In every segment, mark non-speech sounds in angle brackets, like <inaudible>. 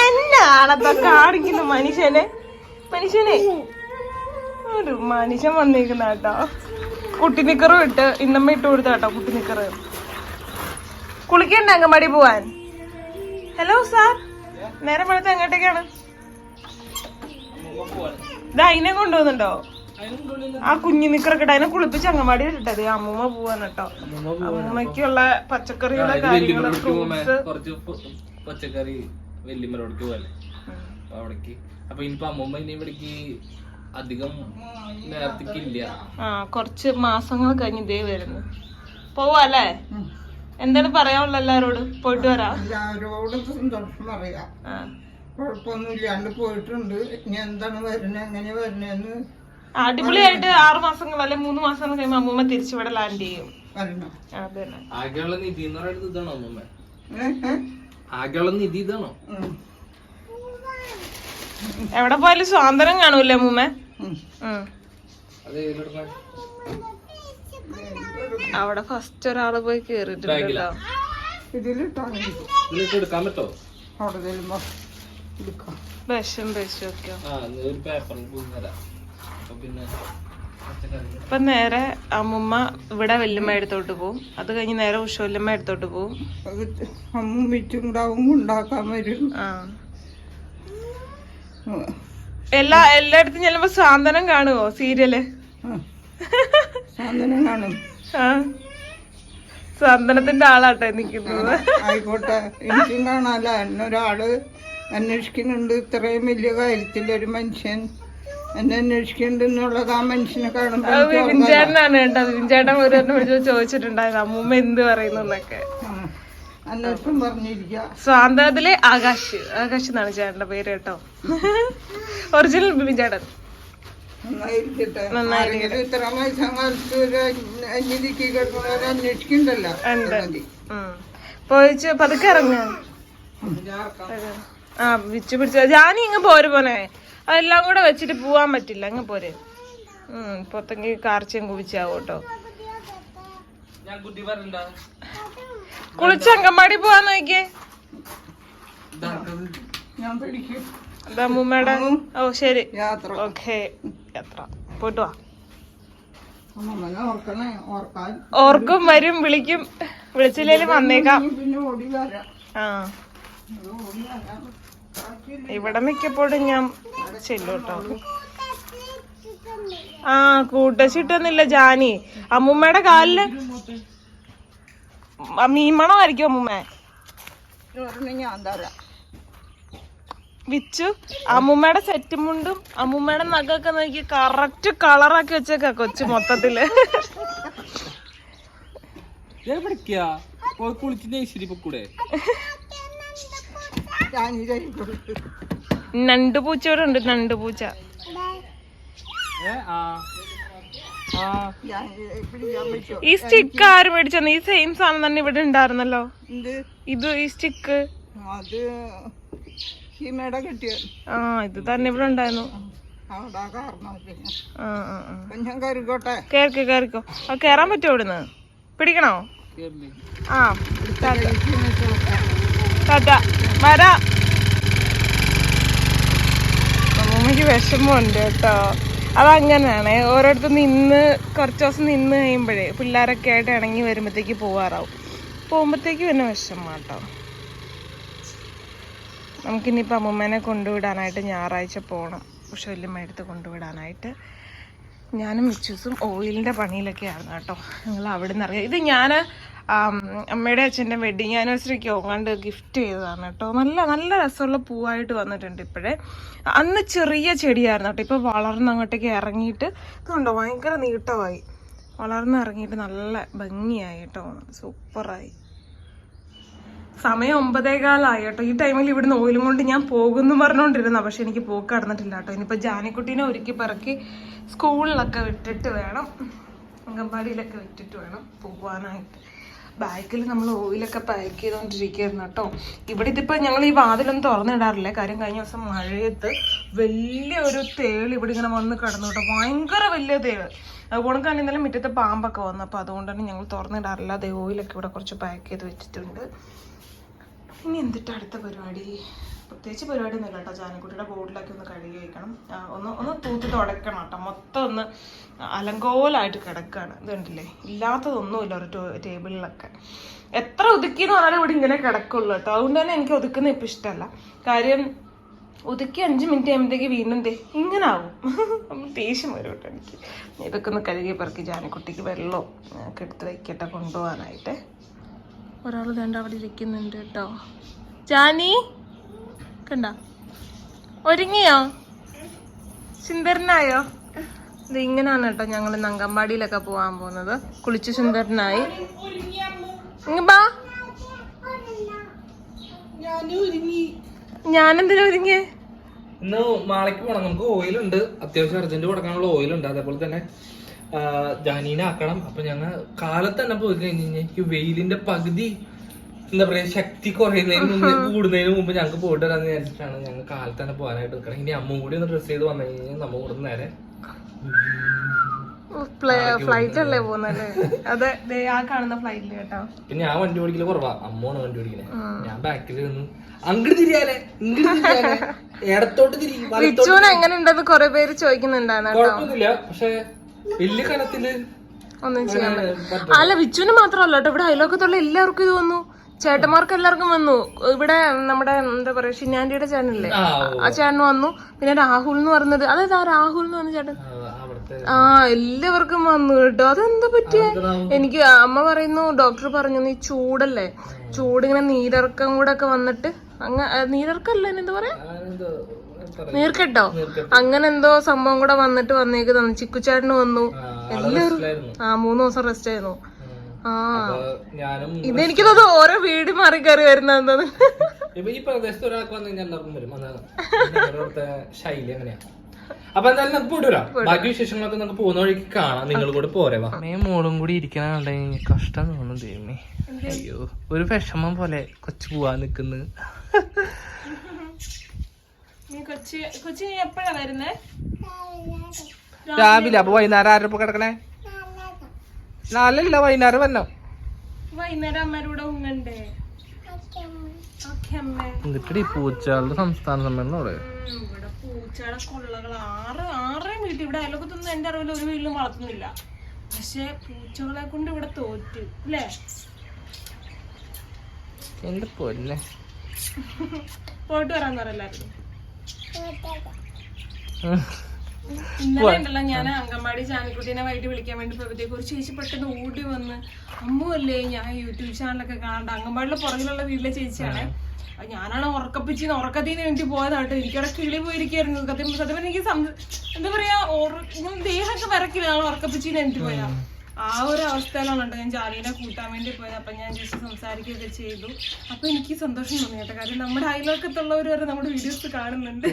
എന്നാണപ്പ കാണിക്കുന്ന മനുഷ്യനെ? മനുഷ്യനെ ഒരു മനുഷ്യൻ വന്നേക്കുന്ന കേട്ടോ കുട്ടി നിക്കറും ഇട്ട് ഇന്നമ്മ ഇട്ട് കൊടുത്ത കേട്ടോ കുട്ടിനിക്കറ്. കുളിക്കണ്ട അങ്കമാടി പോവാൻ. ഹലോ സാർ നേരം വെളുത്ത് എങ്ങോട്ടേക്കാണ്? ഇതാ അതിനെ കൊണ്ടുപോകുന്നുണ്ടോ ആ കുഞ്ഞു നിക്കറൊക്കെ അതിനെ കുളിപ്പിച്ച് അങ്കമാടി ഇട്ടത് അമ്മൂമ്മ പോവാൻ കേട്ടോ അമ്മൂമ്മയ്ക്കുള്ള പച്ചക്കറിയുടെ കാര്യങ്ങൾ ഫ്രൂട്ട്സ് കുറച്ച് പച്ചക്കറി വെല്ലിമലോടക്ക് പോലെ അവിടേക്ക്. അപ്പൊ ഇനിയിപ്പോ അമ്മൂമ്മ ഇനി ഇവിടേക്ക് അധികം നേരത്തേക്ക് ഇല്ല ആ കുറച്ച് മാസങ്ങൾ കഴിഞ്ഞ് ഇതേ വരുന്നു. പോവാല്ലേ? എന്താണ് പറയാനുള്ള എല്ലാരോടും പോയിട്ട് വരാം. എല്ലാവരോടും സന്തോഷം പറയാം. ആ. കുഴപ്പമൊന്നുമില്ലാണ്ട് പോയിട്ടുണ്ട്. ഇനി എന്താണ് വരുന്നത്? എങ്ങനെ വരുന്നതെന്ന് അടിപൊളിയായിട്ട് ആറു മാസങ്ങൾ അല്ലെ മൂന്ന് മാസങ്ങൾ കഴിയുമ്പോ അമ്മൂമ്മ തിരിച്ചുവിടെ ലാൻഡ് ചെയ്യും. വരണം. ആ, അത് തന്നെ ആകെയുള്ള നിധി എന്ന് പറയുന്നത് ഇതാണോ അമ്മൂമ്മ? ഏ? ഏ? ആകെയുള്ള നിധി ഇതാണോ? എവിടെ പോയാലും സ്വാതന്ത്ര്യം കാണൂല്ലേ അമ്മൂമ്മ? അവിടെ ഫസ്റ്റ് ഒരാൾ പോയി കേറിട്ടുണ്ടല്ലോ ഇതിലിട്ടാ? പറ്റോ അവിടെ വിഷം ഇപ്പൊ നേരെ അമ്മുമ്മ ഇവിടെ വല്യമ്മ എടുത്തോട്ട് പോവും. അത് കഴിഞ്ഞ് നേരെ ഉഷ വല്യമ്മ എടുത്തോട്ട് പോവും. അത് അമ്മും ഉണ്ടാക്കാൻ വരും. ആ. എല്ലാ എല്ലായിടത്തും ചെല്ലുമ്പോ സാന്ത്വനം കാണുവോ സീരിയൽ? സാന്ത്വനം കാണും. സാന്ത്വനത്തിന്റെ ആളാട്ടെ നിക്കുന്നത് ആയിക്കോട്ടെ. എനിക്കും കാണാല എന്നൊരാൾ അന്വേഷിക്കുന്നുണ്ട്. ഇത്രയും വലിയ കാര്യത്തിൽ ഒരു മനുഷ്യൻ എന്നെ അന്വേഷിക്കേണ്ടെന്നുള്ളത് ആ മനുഷ്യനെ കാണുമ്പോൾ അത് എനിക്ക് വിപിൻ ചേട്ടനാണ് കേട്ടോ. വിപിൻ ചേട്ടൻ ഒരു ചോദിച്ചിട്ടുണ്ടായിരുന്നു. അമ്മൂമ്മ എന്ത് പറയുന്നു എന്നൊക്കെ. സ്വാതന്ത്ര്യത്തിലെ ആകാശ്. ആകാശ് എന്നാണ് ചേട്ടന്റെ പേര് കേട്ടോ. ഒറിജിനൽ ബിബി ചേട്ടൻ. പോയിച്ച് പതുക്കെ ഇറങ്ങ. ആ വിച്ചു പിടിച്ച ജാനി ഇങ്ങ് പോര് പോനെ അതെല്ലാം കൂടെ വെച്ചിട്ട് പോവാൻ പറ്റില്ല. അങ്ങ് പോരെ. ഉം പൊത്തെങ്കിൽ കാർച്ചയും കുവിച്ചാവും കേട്ടോ. ഞാൻ കുട്ടി കുളിച്ച് അങ്കമാടി പോവാൻ നോക്കിയേ. അതാ ഓ ശരി. യാത്ര. ഓക്കെ. യാത്ര. പോയിട്ട് വാ. അമ്മനെ ഓർക്കണേ ഓർക്കാൻ ഓർക്കും വരും വിളിക്കും. വിളിച്ചില്ലേലും വന്നേക്കാം. പിന്നെ ഓടി വരാം. ആ. ഇവിടെ മിക്കപ്പോഴും ഞാൻ ചെല്ലോട്ടോ കേട്ടോ. ആ കൂട്ടശിട്ടൊന്നുമില്ല ജാനി. അമ്മൂമ്മയുടെ കാലിൽ മീൻമണമായിരിക്കും അമ്മൂമ്മ. ഒരെണ്ണം ഞാൻ തരാം. വിച്ചു അമ്മൂമ്മയുടെ സെറ്റ് മുണ്ടും അമ്മൂമ്മയുടെ നഖമൊക്കെ നോക്കി കറക്റ്റ് കളറാക്കി വെച്ചേക്ക കൊച്ചു മൊത്തത്തിൽ. നണ്ട് പൂച്ച ഇവിടെ ഉണ്ട് നണ്ട് പൂച്ച ഏ ആ ആ ഞാൻ പിടിക്കാൻ പറ്റുമോ ഈ സ്റ്റിക്ക് ആര് മേടിച്ചെന്ന് ഈ സെയിം സാധനം തന്നെ ഇവിടെ ഉണ്ടായിരുന്നല്ലോ. ഇത് ഈ സ്റ്റിക്ക് ആ ഇത് തന്നെ ഇവിടെ ഉണ്ടായിരുന്നു. കേറിക്കോ കേറിക്കോ ആ കേറാൻ പറ്റുമോ ഇവിടുന്ന്? പിടിക്കണോ? ആ ടാറ്റ വരാ. അമ്മൂമ്മക്ക് വിഷമമുണ്ട് കേട്ടോ. അതങ്ങനെയാണ് ഓരോരുത്തർ നിന്ന് കുറച്ച് ദിവസം നിന്ന് കഴിയുമ്പോഴേ പിള്ളേരൊക്കെ ആയിട്ട് ഇണങ്ങി വരുമ്പോഴത്തേക്ക് പോവാറാവും. പോകുമ്പോഴത്തേക്ക് പിന്നെ വിഷമം കേട്ടോ നമുക്കിനിയിപ്പോൾ അമ്മൂമ്മേനെ കൊണ്ടുവിടാനായിട്ട് ഞായറാഴ്ച പോകണം പക്ഷെ വല്യമ്മ എടുത്ത് കൊണ്ടുവിടാനായിട്ട്. ഞാനും മിച്ചൂസും ഓയിലിന്റെ പണിയിലൊക്കെ ആയിരുന്നു കേട്ടോ. നിങ്ങൾ അവിടെ നിന്ന് അറിയാം. ഇത് ഞാൻ അമ്മയുടെ അച്ഛന്റെ വെഡിങ് ആനിവേഴ്സറിക്ക് ഓങ്ങാണ്ട് ഗിഫ്റ്റ് ചെയ്തതാണ് കേട്ടോ. നല്ല നല്ല രസമുള്ള പൂവായിട്ട് വന്നിട്ടുണ്ട് ഇപ്പോഴേ. അന്ന് ചെറിയ ചെടിയായിരുന്നു കേട്ടോ. ഇപ്പോൾ വളർന്ന് അങ്ങോട്ടേക്ക് ഇറങ്ങിയിട്ട് ഇതുണ്ടോ? ഭയങ്കര നീട്ടമായി. വളർന്ന് ഇറങ്ങിയിട്ട് നല്ല ഭംഗിയായി കേട്ടോ. സൂപ്പറായി. സമയം ഒമ്പതേകാലായി കേട്ടോ. ഈ ടൈമിൽ ഇവിടുന്ന് ഓയിലും കൊണ്ട് ഞാൻ പോകുന്നു പറഞ്ഞുകൊണ്ടിരുന്ന പക്ഷെ എനിക്ക് പോക്ക് കടന്നിട്ടില്ല കേട്ടോ. ഇനിയിപ്പോൾ ജാനിക്കുട്ടീനെ ഒരുക്കി പറക്കി സ്കൂളിലൊക്കെ വിട്ടിട്ട് വേണം. അംഗൻവാടിയിലൊക്കെ വിട്ടിട്ട് വേണം പോവാനായിട്ട്. ബാഗിൽ നമ്മൾ ഓയിലൊക്കെ പാക്ക് ചെയ്തുകൊണ്ടിരിക്കുകയായിരുന്നു കേട്ടോ. ഇവിടെ ഇതിപ്പോൾ ഞങ്ങൾ ഈ വാതിലൊന്നും തുറന്നിടാറില്ല. കാര്യം കഴിഞ്ഞ ദിവസം മഴയത്ത് വലിയൊരു തേൾ ഇവിടെ ഇങ്ങനെ വന്ന് കിടന്നു കേട്ടോ. ഭയങ്കര വലിയ തേൾ. അതുകൊണ്ട് തന്നെ ഇന്നലെ മുറ്റത്തെ പാമ്പൊക്കെ വന്നു. അപ്പോൾ അതുകൊണ്ട് തന്നെ ഞങ്ങൾ തുറന്നിടാറില്ല. അതേ ഓയിലൊക്കെ ഇവിടെ കുറച്ച് പാക്ക് ചെയ്ത് വെച്ചിട്ടുണ്ട്. ഇനി എന്തിട്ട് അടുത്ത പരിപാടി? പ്രത്യേകിച്ച് പരിപാടി ഒന്നുമില്ല കേട്ടോ. ജാനക്കുട്ടിയുടെ ബോർഡിലൊക്കെ ഒന്ന് കഴുകി വയ്ക്കണം ഒന്ന് ഒന്ന് തൂത്ത് തുടക്കണം കേട്ടോ. മൊത്തം ഒന്ന് അലങ്കോലായിട്ട് കിടക്കുകയാണ് ഇത് കണ്ടില്ലേ? ഇല്ലാത്തതൊന്നുമില്ല ഒരു ടേബിളിലൊക്കെ. എത്ര ഒതുക്കി എന്ന് പറഞ്ഞാലും ഇവിടെ ഇങ്ങനെ കിടക്കുള്ളൂ കേട്ടോ. അതുകൊണ്ട് തന്നെ എനിക്ക് ഒതുക്കുന്ന ഇപ്പം ഇഷ്ടമല്ല. കാര്യം ഒതുക്കി അഞ്ച് മിനിറ്റ് ആകുമ്പോഴത്തേക്ക് വീണ്ടും ദേ ഇങ്ങനെ ആവും. ദേഷ്യം വരും കേട്ടോ എനിക്ക്. ഇതൊക്കെ ഒന്ന് കഴുകി പറക്കി ജാനക്കുട്ടിക്ക് വെള്ളവും ഒക്കെ എടുത്ത് വയ്ക്കട്ടെ കൊണ്ടുപോകാനായിട്ട്. ഒരാൾ വേണ്ട അവിടെ ഇരിക്കുന്നുണ്ട് കേട്ടോ. ജാനി? കണ്ട. ഒരുങ്ങിയോ? സുന്ദരനായോ? ഇത് ഇങ്ങനെയാണ് കേട്ടോ ഞങ്ങൾ അങ്കമ്പാടിയിലൊക്കെ പോകാൻ പോകുന്നത്. കുളിച്ച് സുന്ദരനായി. ബാ. ഞാനെന്തിനാ ഒരുങ്ങിയേ? ഇന്ന് മാളയ്ക്ക് പോണം. നമുക്ക് ഓയിലുണ്ട്. അത്യാവശ്യം അർജന്റ് കൊടുക്കാനുള്ള ഓയിലുണ്ട്. അതേപോലെ തന്നെ ജാനീനാക്കണം ജാനീനെ ആക്കണം. അപ്പൊ ഞങ്ങൾ കാലത്ത് തന്നെ പോയി കഴിഞ്ഞ് കഴിഞ്ഞാൽ ഈ വെയിലിന്റെ പകുതി എന്താ പറയാ ശക്തി കുറയുന്നതിന് മുമ്പ് കൂടുന്നതിന് മുമ്പ് ഞങ്ങൾക്ക് പോയിട്ട് വരാന്ന് വിചാരിച്ചിട്ടാണ് ഞങ്ങൾ കാലത്ത് തന്നെ പോകാനായിട്ട് നിൽക്കണം ഇനി അമ്മ കൂടി ഒന്ന് ഡ്രസ് ചെയ്ത് വന്നു കഴിഞ്ഞാൽ നമ്മ കൂടുന്ന നേരെ. ഫ്ലൈറ്റ് അല്ലേ പോകുന്നല്ലേ? അതെ ആ കാണുന്ന കേട്ടോ. പിന്നെ ഞാൻ വണ്ടി ഓടിക്കൽ കുറവാ. അമ്മയാണ് വണ്ടി ഓടിക്കണേ. ഞാൻ ബാക്കിൽ നിന്ന്. അങ്ങോട്ട് തിരിയാലേ ഇങ്ങോട്ട് ഇടത്തോട്ട് എങ്ങനെ ഉണ്ടെന്ന് കുറെ പേര് ചോദിക്കുന്നുണ്ടായിരുന്നു കേട്ടോ. കുഴപ്പമൊന്നുമില്ല പക്ഷെ വലിയ കനത്തിൽ ഒന്നും ചെയ്യാൻ അല്ല വിച്ചുവിന് മാത്രമല്ല കേട്ടോ. ഇവിടെ അയലോക്കത്തുള്ള എല്ലാവർക്കും ഇത് വന്നു. ചേട്ടന്മാർക്ക് എല്ലാവർക്കും വന്നു. ഇവിടെ നമ്മുടെ എന്താ പറയാ ഷിന്നാൻഡിയുടെ ചാനലില്ലേ? ആ ചാനൽ ചേട്ടൻ വന്നു. പിന്നെ രാഹുൽ എന്ന് പറഞ്ഞത് അതായത് ആ രാഹുൽ എന്ന് പറഞ്ഞ ചേട്ടൻ. ആ, എല്ലാവർക്കും വന്നു കേട്ടോ. അതെന്താ പറ്റിയ? എനിക്ക് അമ്മ പറയുന്നു ഡോക്ടർ പറഞ്ഞു നീ ചൂടല്ലേ? ചൂടിങ്ങനെ നീരിറക്കം കൂടെ ഒക്കെ വന്നിട്ട് അങ്ങ നീരിറക്കല്ലേ എന്താ പറയാ. നീർക്കെട്ടോ? അങ്ങനെ എന്തോ സംഭവം കൂടെ വന്നിട്ട് വന്നേക്ക് തന്നു. ചിക്കുചേട്ടന് വന്നു. എല്ലാവരും ആ മൂന്ന് ദിവസം റെസ്റ്റ് ആയിരുന്നു. ഞാനും ഇതെനിക്ക് തോന്നുന്നു ഓരോ വീട് മാറി കയറി വരുന്ന ഇപ്പൊ ഈ പ്രദേശത്ത് ഒരാൾക്ക് വന്നു കഴിഞ്ഞാൽ എല്ലാവർക്കും വരും. അതാണ് അവിടുത്തെ ശൈലി അങ്ങനെയാ. അപ്പൊ എന്തായാലും നമുക്ക് പോയിട്ട് ബാക്കി വിശേഷങ്ങളൊക്കെ നമുക്ക് പോകുന്ന വഴിക്ക് കാണാം. നിങ്ങൾ കൂടെ പോരെ വാ. അമ്മയും മോളും കൂടി ഇരിക്കണ കഷ്ടം തോന്നുന്നു ദൈവമേ. അയ്യോ ഒരു വിഷമം പോലെ കൊച്ചു പോവാൻ നിക്കുന്നു. നീ കൊച്ചി കൊച്ചി നീ എപ്പോഴാ വരുന്നേ? രാവിലെ അപ്പൊ വൈകുന്നേരം ആരപ്പോ കിടക്കണേ? നാലല്ല വൈകുന്നേരം വന്നോ? വൈകുന്നേരം ഉങ്ങണ്ടേ? എന്നിട്ട് പൂച്ചകളുടെ സംസ്ഥാന സമ്മേളനം അവിടെ. ഇവിടെ പൂച്ചയുടെ കൊള്ളകൾ ആറ് ആറേം വീട്ടിൽ ഇവിടെ അയലോക്കത്തൊന്നും എന്റെ അറിവിൽ ഒരു വീട്ടിലും വളർത്തുന്നില്ല. പക്ഷെ പൂച്ചകളെ കൊണ്ട് ഇവിടെ തോറ്റു അല്ലേ എന്റെ പൊന്നെ? പോയിട്ട് പറയല്ലായിരുന്നു ഇന്നലെ ഉണ്ടല്ലോ ഞാൻ അങ്കമാടി ജാനിക്കുട്ടീനെ വൈകിട്ട് വിളിക്കാൻ വേണ്ടി പോയപ്പോഴത്തേക്ക് ഒരു ചേച്ചി പെട്ടെന്ന് ഓടി വന്ന് അമ്മല്ലേ ഞാൻ യൂട്യൂബ് ചാനലൊക്കെ കാണണ്ട അങ്കമാടിയുടെ പുറകിലുള്ള വീട്ടിലെ ചേച്ചിയാണ്. ഞാനാണ് ഉറക്കപ്പിച്ച് ഉറക്കത്തിന് വേണ്ടി പോയതാട്ടോ. എനിക്കവിടെ കിളി പോയിരിക്കായിരുന്നു. സത്യം സത്യം എനിക്ക് എന്താ പറയാ ദേഹമൊക്കെ വരക്കില്ല ഞാൻ വേണ്ടി എനിക്ക് പോയാ ആ ഒരു അവസ്ഥയിലാണ് കേട്ടോ ഞാൻ ജാനീനെ കൂട്ടാൻ വേണ്ടി പോയത്. അപ്പൊ ഞാൻ ജസ്റ്റ് സംസാരിക്കുകയൊക്കെ ചെയ്തു. അപ്പൊ എനിക്ക് സന്തോഷം തോന്നി കേട്ടോ. കാര്യം നമ്മുടെ അയൽവക്കത്തുള്ളവർ വരെ നമ്മുടെ വീഡിയോസ് കാണുന്നുണ്ട്.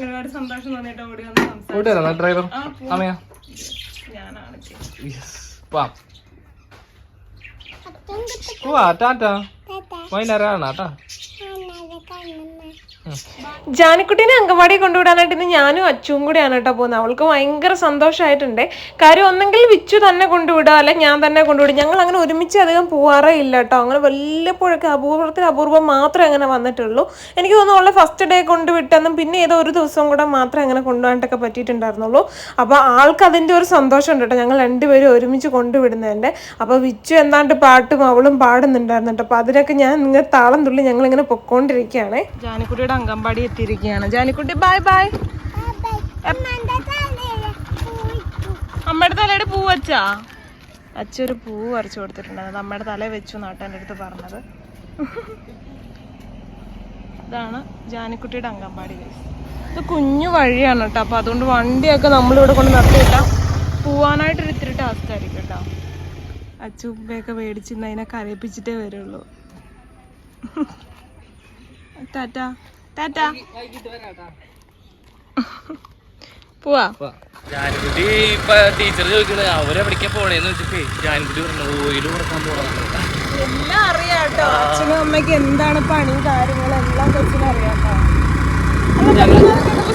ഒരുപാട് സന്തോഷം തോന്നിയിട്ട് ഓടി വന്ന് സംസാരിച്ചു. ഞാനാണ് ചെയ്തത്. യെസ് വാ. പോവാ ടാറ്റാ. വൈകുന്നേരം ആണ് കേട്ടാ ജാനിക്കുട്ടീനെ അംഗൻവാടി കൊണ്ടുവിടാനായിട്ട് ഇന്ന് ഞാനും അച്ചുവും കൂടിയാണ് കേട്ടോ പോകുന്നത്. അവൾക്ക് ഭയങ്കര സന്തോഷമായിട്ടുണ്ട് കാര്യം ഒന്നെങ്കിൽ വിച്ചു തന്നെ കൊണ്ടുവിടുക അല്ലെ ഞാൻ തന്നെ കൊണ്ടുവിടും. ഞങ്ങൾ അങ്ങനെ ഒരുമിച്ച് അധികം പോവാറേ ഇല്ല കേട്ടോ. അങ്ങനെ വല്ലപ്പോഴൊക്കെ അപൂർവത്തിൽ അപൂർവം മാത്രമേ അങ്ങനെ വന്നിട്ടുള്ളൂ. എനിക്ക് തോന്നുന്നു അവളെ ഫസ്റ്റ് ഡേ കൊണ്ടുവിട്ടെന്നും പിന്നെ ഏതോ ഒരു ദിവസം കൂടെ മാത്രമേ അങ്ങനെ കൊണ്ടുപോകാനായിട്ടൊക്കെ പറ്റിയിട്ടുണ്ടായിരുന്നുള്ളൂ. അപ്പോൾ ആൾക്ക് അതിന്റെ ഒരു സന്തോഷം ഉണ്ട് കേട്ടോ. ഞങ്ങൾ രണ്ടുപേരും ഒരുമിച്ച് കൊണ്ടുവിടുന്നതിന്റെ. അപ്പോൾ വിച്ചു എന്താണ്ട് പാട്ടും അവളും പാടുന്നുണ്ടായിരുന്നു കേട്ടോ അപ്പോൾ അതിനൊക്കെ ഞാൻ ഇങ്ങനെ താളം തുള്ളി ഞങ്ങൾ ഇങ്ങനെ പൊക്കോണ്ടിരിക്കുകയാണ്. ജാനിക്കുട്ടിയുടെ അങ്കമ്പാടി എത്തിയിരിക്കുകയാണ്. ജാനിക്കുട്ടി ബൈ ബൈ അമ്മയുടെ തലയുടെ പൂ വച്ചാ? അച്ഛൊരു പൂ വരച്ചു കൊടുത്തിട്ടുണ്ടായിരുന്നു. അമ്മയുടെ തല വെച്ചു നാട്ടെ എന്റെ അടുത്ത് പറഞ്ഞത്. ഇതാണ് ജാനിക്കുട്ടിയുടെ guys. ഇത് കുഞ്ഞു വഴിയാണ് കേട്ടോ. അപ്പൊ അതുകൊണ്ട് വണ്ടിയൊക്കെ നമ്മളിവിടെ കൊണ്ട് നിർത്തിയിട്ട. പോവാനായിട്ട് ഒരു ഇത്തിരി ടാസ്ക് ആയിരിക്കും കേട്ടോ. അച്ചുപ്പയൊക്കെ മേടിച്ചിന്ന് അതിനെ കരയിപ്പിച്ചിട്ടേ വരുള്ളൂ. <laughs> ടാറ്റ. ടാറ്റ. പോവാ. ജാൻകുട്ടി ഇപ്പൊ ടീച്ചർ ചോദിക്കണത് അവരെവിടേക്കാ പോണേന്ന് വെച്ചിട്ടേ ജാൻകുട്ടി പറഞ്ഞു ഓയിൽ കൊടുക്കാൻ പോകണം എല്ലാം അറിയാട്ടോ. അച്ഛനും അമ്മയ്ക്ക് എന്താണ് പണിയും കാര്യങ്ങളും എല്ലാം കൊച്ചിനും അറിയാട്ടോ.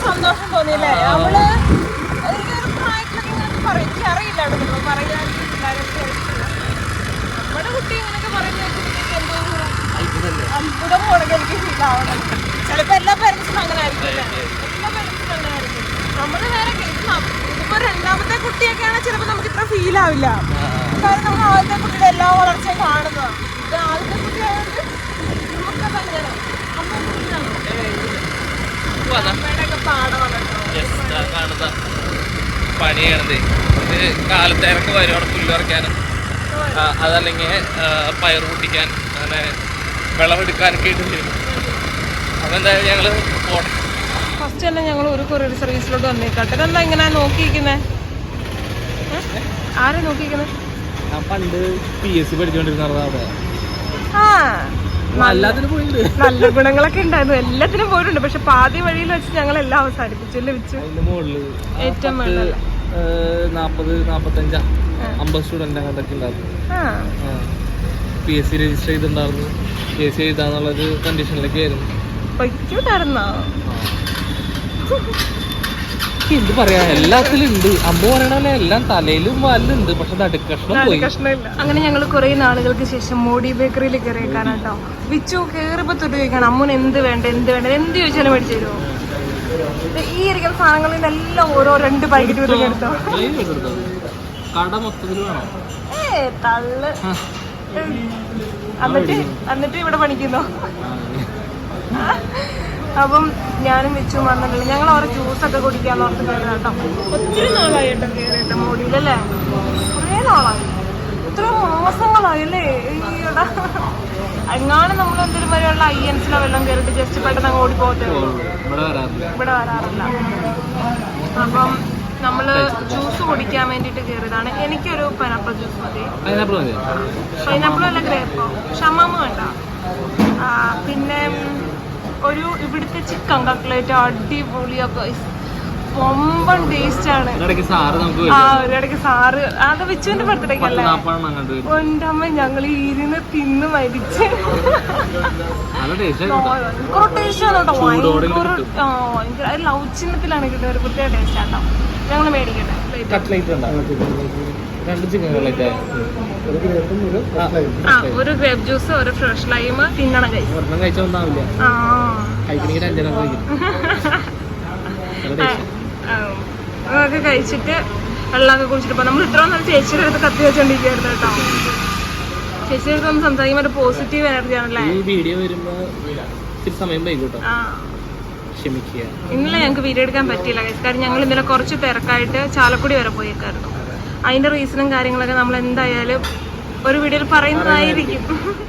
സന്തോഷം തോന്നിയില്ലേ? അവൾ അറിയില്ല പറയാൻ നമ്മുടെ കുട്ടി ഇങ്ങനെയൊക്കെ പറയുന്നത് എന്തോ അത്ഭുതം പോണെങ്കിൽ എനിക്ക് ഫീൽ ആവണം ചിലപ്പോ എല്ലാ പേരൻസും അങ്ങനെ ആയിരിക്കില്ല എല്ലാ പേരൻസും അങ്ങനെ ആയിരിക്കും നമ്മൾ വേറെ ഇത് നം- ഇതിപ്പോ രണ്ടാമത്തെ കുട്ടിയൊക്കെയാണെങ്കിൽ ചിലപ്പോൾ നമുക്ക് ഇത്ര ഫീൽ ആവില്ല. കാരണം നമ്മൾ ആദ്യത്തെ കുട്ടിയുടെ എല്ലാ വളർച്ചയും കാണുന്നതാണ് ഇത് ആദ്യത്തെ അമ്മയുടെയൊക്കെ പാടമാണ് കേട്ടോ. പണിയാണത്. ഇത് കാലത്തേനൊക്കെ വരും അവിടെ പുല്ല് പറിക്കാനും. അതല്ലെങ്കിൽ പയർ പൊട്ടിക്കാൻ അങ്ങനെ വെള്ളമെടുക്കാനൊക്കെ ആയിട്ട് വരും. അപ്പം എന്തായാലും ഞങ്ങൾ പോട്ടെ. ഫസ്റ്റ് തന്നെ ഞങ്ങൾ ഒരു കൊറിയർ സർവീസിലോട്ട് വന്നേക്കാട്ടെ. ഇതെന്താ ഇങ്ങനെ നോക്കിയിരിക്കുന്നേ? <laughs> ആരാ നോക്കിയിരിക്കുന്നത് ഞാൻ പണ്ട് പി എസ് സി പഠിച്ചുകൊണ്ടിരുന്ന അവിടെ. ആ. നല്ല <laughs> ഗുണങ്ങളൊക്കെ ഉണ്ടായിരുന്നു. എല്ലാത്തിനും പോയിട്ടുണ്ട്. പക്ഷെ പാതി വഴിയിൽ വെച്ച് ഞങ്ങൾ എല്ലാം അവസാനിപ്പിച്ചു ലഭിച്ചു ഏറ്റവും നാപ്പത് നാപ്പത്തഞ്ചാ. അമ്പത് സ്റ്റുഡന്റ് അങ്ങനത്തൊക്കെ ഉണ്ടായിരുന്നു. പി എസ് സി രജിസ്റ്റർ ചെയ്തിട്ടുണ്ടായിരുന്നു. പി എസ് സി എഴുതാന്നുള്ളൊരു കണ്ടീഷനിലൊക്കെ ആയിരുന്നു. <laughs> പൊയ്ക്കൂട്ടായിരുന്നോ എന്ത് പറയാ. എല്ലാത്തിലും ഉണ്ട്. അമ്മ പറയണ പോലെ എല്ലാം തലയിലും വാലിലുണ്ട് പക്ഷെ നടുക്കഷ്ണം പോയി. അങ്ങനെ ഞങ്ങൾ കുറെ നാളുകൾക്ക് ശേഷം മോഡി ബേക്കറിയിൽ കേട്ടോ. വിച്ചു കേറിപ്പോ തൊട്ട് ചോദിക്കണം അമ്മൂന് എന്ത് വേണ്ട എന്ത് വേണ്ട? എന്ത് ചോദിച്ചാലും മേടിച്ചു തരുമോ ഈ ഇരിക്കുന്ന സാധനങ്ങളിൽ എല്ലാം ഓരോ രണ്ട് പാക്കറ്റ് വീതം എടുത്തോ. കട മൊത്തത്തിൽ വേണം? ഏ തള്ള്. എന്നിട്ട് എന്നിട്ട് ഇവിടെ പണിക്കുന്നോ. അപ്പം ഞാനും വെച്ചു വന്നിട്ടുണ്ട്. ഞങ്ങൾ ഓരോ ജ്യൂസൊക്കെ കുടിക്കാൻ ഓർത്ത് കയറി കേട്ടോ. ഒത്തിരി നാളായി കേട്ടോ കയറിയിട്ട് കുറേ നാളായി. ഇത്ര മാസങ്ങളായി അല്ലേ ഈയിടെ എങ്ങാനും നമ്മൾ എന്തെങ്കിലും വരെയുള്ള ഐ എൻസിലോ വെള്ളം കയറിയിട്ട് ജസ്റ്റ് പെട്ടെന്ന് അങ്ങ് ഓടിപ്പോകത്തേ ഉള്ളൂ. ഇവിടെ വരാറില്ല. അപ്പം നമ്മൾ ജ്യൂസ് കുടിക്കാൻ വേണ്ടിട്ട് കയറിയതാണ് എനിക്കൊരു പൈനാപ്പിൾ ജ്യൂസ് മതി. പൈനാപ്പിൾ അല്ല ഗ്രേപ്പോ ഷമാമ വേണ്ട. പിന്നെ ഒരു ഇവിടുത്തെ ചിക്കൻ കട്ട്ലേറ്റ് അടിപൊളിയൊക്കെ ഒമ്പൻ ടേസ്റ്റ് ആണ്. ആ ഒരിടയ്ക്ക് സാറ്. അത് വിച്ചുവിന്റെ ബർത്ത്ഡേക്ക് അല്ലേ അമ്മ ഞങ്ങൾ ഇരുന്ന് തിന്ന് മരിച്ച്. ഭയങ്കര ടേസ്റ്റ് ആണ് കേട്ടോ. ഭയങ്കര ആ ഭയങ്കര ലവ് ചിഹ്നത്തിലാണ് കിട്ടുന്നത്. ഒരു പ്രത്യേക ടേസ്റ്റ് ആട്ടോ ഞങ്ങൾ മേടിക്കട്ടെ. ഒരു ഗ്രേപ്പ് ജ്യൂസ് ഒരു ഫ്രഷ് ലൈം തിന്നണം കഴിച്ചു ആ. <laughs> അതൊക്കെ കഴിച്ചിട്ട് വെള്ളമൊക്കെ കുടിച്ചിട്ട് പോകാം നമ്മൾ ഇത്രയും നല്ല ചേച്ചിയുടെ അടുത്ത് കത്തി വെച്ചോണ്ടിരിക്കുകയായിരുന്നു കേട്ടോ. ചേച്ചിയുടെ അടുത്ത് സംസാരിക്കുമ്പോൾ ഒരു പോസിറ്റീവ് എനർജി ആണല്ലേ? ഈ വീഡിയോ വരുമ്പോൾ സമയം വൈകിട്ടോ ആ ക്ഷമിക്കുക. ഇന്നലെ ഞങ്ങൾക്ക് വീഡിയോ എടുക്കാൻ പറ്റിയില്ല. കാരണം ഞങ്ങൾ ഇന്നലെ കുറച്ച് തിരക്കായിട്ട് ചാലക്കുടി വരെ പോയേക്കായിരുന്നു. അതിന്റെ റീസണും കാര്യങ്ങളൊക്കെ നമ്മൾ എന്തായാലും ഒരു വീഡിയോയിൽ പറയുന്നതായിരിക്കും.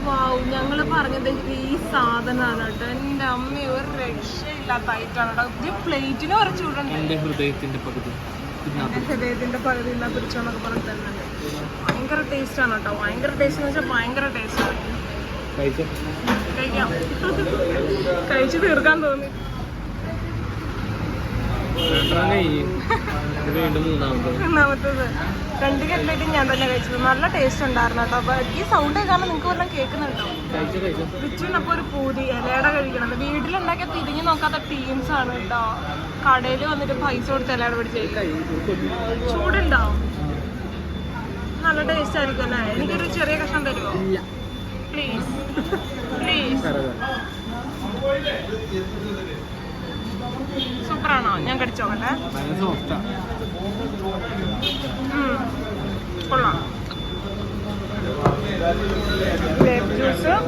വാവ് ഞങ്ങൾ പറഞ്ഞത് ഈ സാധനമാണ് കേട്ടോ. എന്റെ അമ്മ ഒരു രക്ഷയില്ലാത്ത ഇത് പ്ലേറ്റിന് ചൂടുണ്ട്. എന്റെ ഹൃദയത്തിന്റെ പകുതി. ഹൃദയത്തിന്റെ പകുതി ഇല്ലാ പിടിച്ചോന്നൊക്കെ പറഞ്ഞ് തരുന്നുണ്ട് ഭയങ്കര ടേസ്റ്റ് ആണ് കേട്ടോ. ഭയങ്കര ടേസ്റ്റ് എന്ന് വെച്ചാൽ ഭയങ്കര ടേസ്റ്റ് ആണ്. കഴിച്ചോ? കഴിക്കാം. കഴിച്ചു തീർക്കാൻ തോന്നി. രണ്ടെണ്ണം കഴിയും. വീണ്ടും മൂന്നാമത്തത്. ഒന്നാമത്തത് രണ്ട് കട്ട്ലേറ്റ് ഞാൻ തന്നെ കഴിച്ചത്. നല്ല ടേസ്റ്റ് ഉണ്ടായിരുന്നു കേട്ടോ. അപ്പൊ ഈ സൗണ്ട് കാരണം നിങ്ങൾക്ക് വല്ലതും കേൾക്കുന്നുണ്ടോ? വിച്ചുവിനപ്പോ ഒരു പൂതി ഇലയട കഴിക്കണം വീട്ടിലുണ്ടാക്കിയ തിരിഞ്ഞു നോക്കാത്ത ടീംസ് ആണ് കേട്ടോ കടയിൽ വന്നിട്ട് പൈസ കൊടുത്ത് ഇലയട പിടിച്ച് ചൂടുണ്ടോ? നല്ല ടേസ്റ്റ് ആയിരിക്കും അല്ലേ എനിക്കൊരു ചെറിയ കഷ്ണം തരുമോ പ്ലീസ് പ്ലീസ് സൂപ്പറാണോ? ഞാൻ കടിച്ചോക്കട്ടെ കൊള്ളാം. Ve biliyorsun